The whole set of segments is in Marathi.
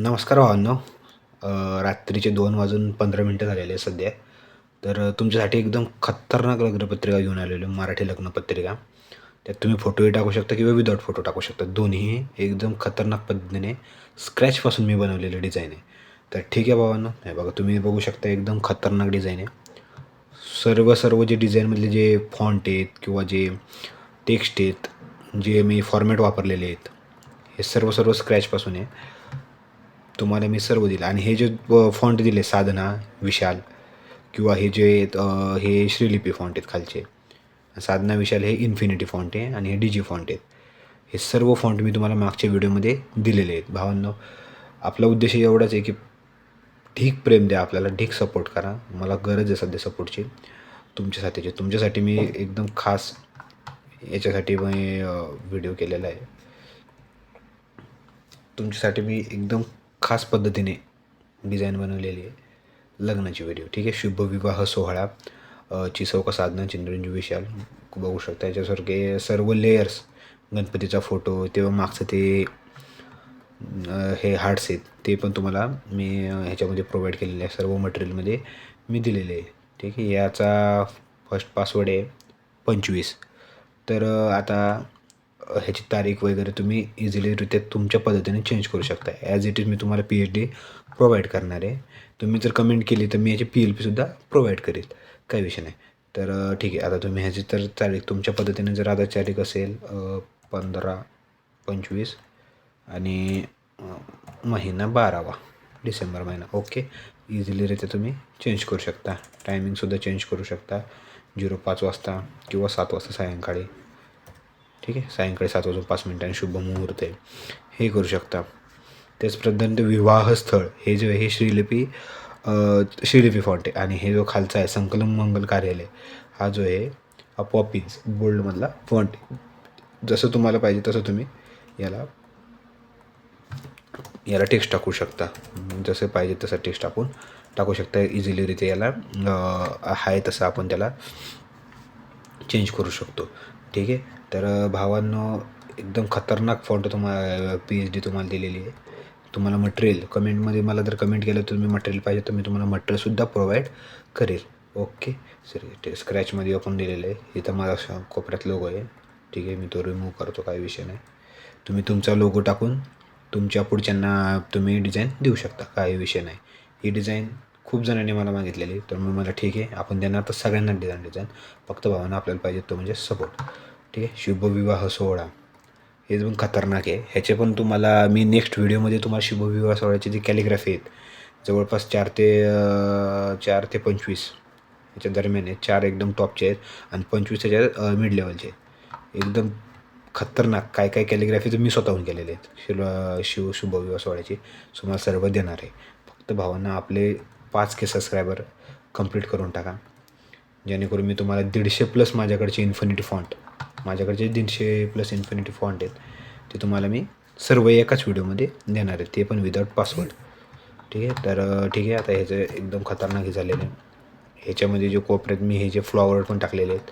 नमस्कार भावांनो. रात्रीचे दोन वाजून पंधरा मिनटं झालेले आहे सध्या. तर तुमच्यासाठी एकदम खतरनाक लग्नपत्रिका घेऊन आलेलो आहे, मराठी लग्नपत्रिका. त्यात तुम्ही फोटोही टाकू शकता किंवा विदाऊट फोटो टाकू शकता. दोन्ही एकदम खतरनाक पद्धतीने स्क्रॅचपासून मी बनवलेलं डिझाईन आहे. तर ठीक आहे भावांनो. हे बघा तुम्ही बघू शकता एकदम खतरनाक डिझाईन आहे. सर्व सर्व जे डिझाईनमधले जे फॉन्ट आहेत किंवा जे टेक्स्ट आहेत जे मी फॉर्मॅट वापरलेले आहेत हे सर्व सर्व स्क्रॅचपासून आहे. तुम्हाला मी सर्व दिलं. आणि हे जे फॉन्ट दिले साधना विशाल किंवा हे जे आहेत, हे श्रीलिपी फॉन्ट आहेत खालचे. साधना विशाल हे इन्फिनिटी फॉन्ट आहे आणि हे डीजी फॉन्ट आहेत. हे सर्व फॉन्ट मी तुम्हाला मागच्या व्हिडिओमध्ये दिलेले आहेत. भावांनो आपला उद्देश एवढाच आहे की ढीक प्रेम द्या आपल्याला ढीक सपोर्ट करा. मला गरज आहे सध्या सपोर्टची तुमच्यासाठीची तुमच्यासाठी मी एकदम खास याच्यासाठी मी व्हिडिओ केलेला आहे. तुमच्यासाठी मी एकदम खास पद्धतीने डिझाईन बनवलेली आहे. लग्नाची व्हिडिओ ठीक आहे? शुभविवाह सोहळा ची चिसौका साधना चिंद्रंजी विशाल बघू शकता. याच्यासारखे सर्व लेयर्स गणपतीचा फोटो तेव्हा मागचं ते हे हार्ट्स आहेत ते पण तुम्हाला मी ह्याच्यामध्ये प्रोव्हाइड केलेले आहे. सर्व मटेरियलमध्ये मी दिलेले आहे ठीक आहे? याचा फर्स्ट पासवर्ड आहे पंचवीस. तर आता ह्याची तारीख वगैरे तुम्ही इझिलीरित्या तुमच्या पद्धतीने चेंज करू शकता. ॲज इट इज मी तुम्हाला पी एच डी प्रोव्हाइड करणार आहे. तुम्ही जर कमेंट केली तर मी याची पी एल पीसुद्धा प्रोव्हाइड करेल. काही विषय नाही. तर ठीक आहे. आता तुम्ही ह्याची तर तारीख तुमच्या पद्धतीने जर आता तारीख असेल पंधरा पंचवीस आणि महिना बारावा डिसेंबर महिना. ओके इझिलीरित्या तुम्ही चेंज करू शकता. टायमिंगसुद्धा चेंज करू शकता. झिरो पाच वाजता किंवा सात वाजता सायंकाळी. ठीक आहे? सायंकाळी सात वाजून पाच मिनिटांनी शुभ मुहूर्त आहे. हे करू शकता. त्याचप्रमाणे विवाहस्थळ हे जे आहे हे श्रीलिपी श्रीलिपी फॉन्ट आहे. आणि हे जो खालचा आहे संकलन मंगल कार्यालय हा जो आहे हा पॉपीज बोल्डमधला फॉन्ट जसं तुम्हाला पाहिजे तसं तुम्ही याला याला टेक्स्ट टाकू शकता. जसं पाहिजे तसं टेक्स्ट टाकून टाकू शकता. इझिलीरित्या याला आहे तसं आपण त्याला चेंज करू शकतो. ठीक आहे? तर भावांनो एकदम खतरनाक फॉन्ट तुम्हाला पी एच डी तुम्हाला दिलेली आहे. तुम्हाला मटेरियल कमेंटमध्ये मला जर कमेंट केलं तुम्ही मटेरियल पाहिजे तर मी तुम्हाला मटेरियलसुद्धा प्रोव्हाइड करेल. ओके सर ते स्क्रॅचमध्ये आपण दिलेलं आहे. इथं माझा श- कोपऱ्यात लोगो आहे. ठीक आहे? मी तो रिमूव्ह करतो काही विषय नाही. तुम्ही तुमचा लोगो टाकून तुमच्या पुढच्यांना तुम्ही डिझाईन देऊ शकता. काही विषय नाही. ही डिझाईन खूप जणांनी मला मागितलेली तर मग मला ठीक आहे आपण देणार तर सगळ्यांना डिझाईन डिझाईन फक्त भावांना आपल्याला पाहिजे तो म्हणजे सपोर्ट ठीक आहे? शुभविवाह सोहळा. हे पण खतरनाक आहे. ह्याचे पण तुम्हाला मी नेक्स्ट व्हिडिओमध्ये तुम्हाला शुभविवाह सोहळ्याची जी कॅलिग्राफी आहेत जवळपास चार ते चार ते पंचवीस ह्याच्या दरम्यान आहेत. चार एकदम टॉपचे आहेत आणि पंचवीस त्याच्या मिड लेवलचे एकदम खतरनाक. काय काय कॅलिग्राफी तर मी स्वतःहून केलेले आहेत. शिव शिव शुभविवाह सोहळ्याची. सो मला सर्व देणार आहे. फक्त भावांना आपले पाच के सबस्क्रायबर कंप्लीट करून टाका. जेणेकरून मी तुम्हाला दीडशे प्लस माझ्याकडचे इन्फिनिटी फॉन्ट माझ्याकडचे दीडशे प्लस इन्फिनिटी फॉन्ट आहेत ते तुम्हाला मी सर्व एकाच व्हिडिओमध्ये देणार आहे. ते पण विदाऊट पासवर्ड ठीक आहे? तर ठीक आहे. आता ह्याचं एकदम खतरनाक हे झालेलं आहे. ह्याच्यामध्ये जे कोपऱ्यात मी हे जे फ्लॉवर पण टाकलेले आहेत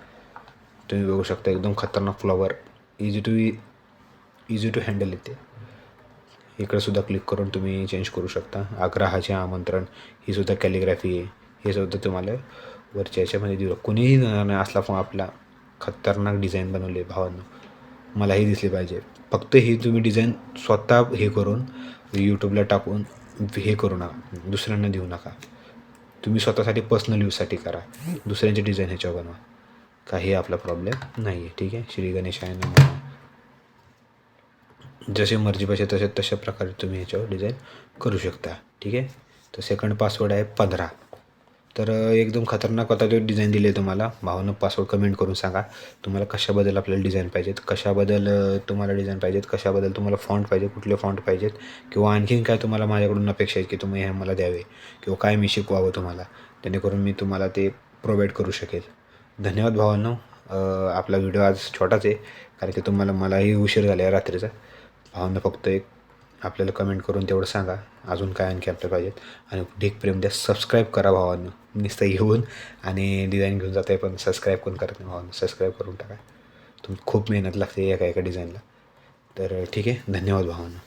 तुम्ही बघू शकता एकदम खतरनाक flower easy to easy to handle येते इकडे सुद्धा क्लिक करून तुम्ही चेंज करू शकता. आग्रहाचे आमंत्रण ही सुद्धा कॅलिग्राफी आहे. हे सुद्धा तुम्हाला वरच्या याच्यामध्ये देऊ कुणीही नाही असला फॉर्म आपला. खतरनाक डिझाईन बनवले भावांनो. मलाही दिसली पाहिजे. फक्त ही तुम्ही डिझाईन स्वतः हे करून यूट्यूबला टाकून हे करू नका. दुसऱ्यांना देऊ नका. तुम्ही स्वतःसाठी पर्सनल यूजसाठी करा. दुसऱ्यांचे डिझाईन ह्याच्यावर बनवा. काही आपला प्रॉब्लेम नाही आहे ठीक आहे? श्री गणेशाय नमः. जसे मर्जी पाहिजे तसे तशा प्रकारे तुम्ही ह्याच्यावर डिझाईन करू शकता. ठीक आहे? तर सेकंड पासवर्ड आहे पंधरा. तर एकदम खतरनाक होता जो डिझाईन दिले तुम्हाला. भावनं पासवर्ड कमेंट करून सांगा. तुम्हाला कशाबद्दल आपल्याला डिझाईन पाहिजेत? कशाबद्दल तुम्हाला डिझाईन पाहिजेत? कशाबद्दल तुम्हाला फॉन्ट पाहिजे कुठले फॉन्ट पाहिजेत? किंवा आणखीन काय तुम्हाला माझ्याकडून अपेक्षा आहे की तुम्ही हे मला द्यावे? किंवा काय मी शिकवावं तुम्हाला? जेणेकरून मी तुम्हाला ते प्रोव्हाइड करू शकेल. धन्यवाद भावांनो. आपला व्हिडिओ आज छोटाच आहे. कारण की तुम्हाला मलाही उशीर झाला आहे रात्रीचा. भावांना फक्त एक. आपल्याला कमेंट करून तेवढं सांगा. अजून काय आणखी आपल्याला पाहिजेत? आणि ढीक प्रेम द्या. सबस्क्राईब करा भावांनो. नुसतं येऊन आणि डिझाईन घेऊन जात आहे पण सबस्क्राईब कोण करत नाही भावांनो? सबस्क्राईब करून टाका. तुम्ही खूप मेहनत लागते एका एका डिझाईनला तर ठीक आहे. धन्यवाद भावांना.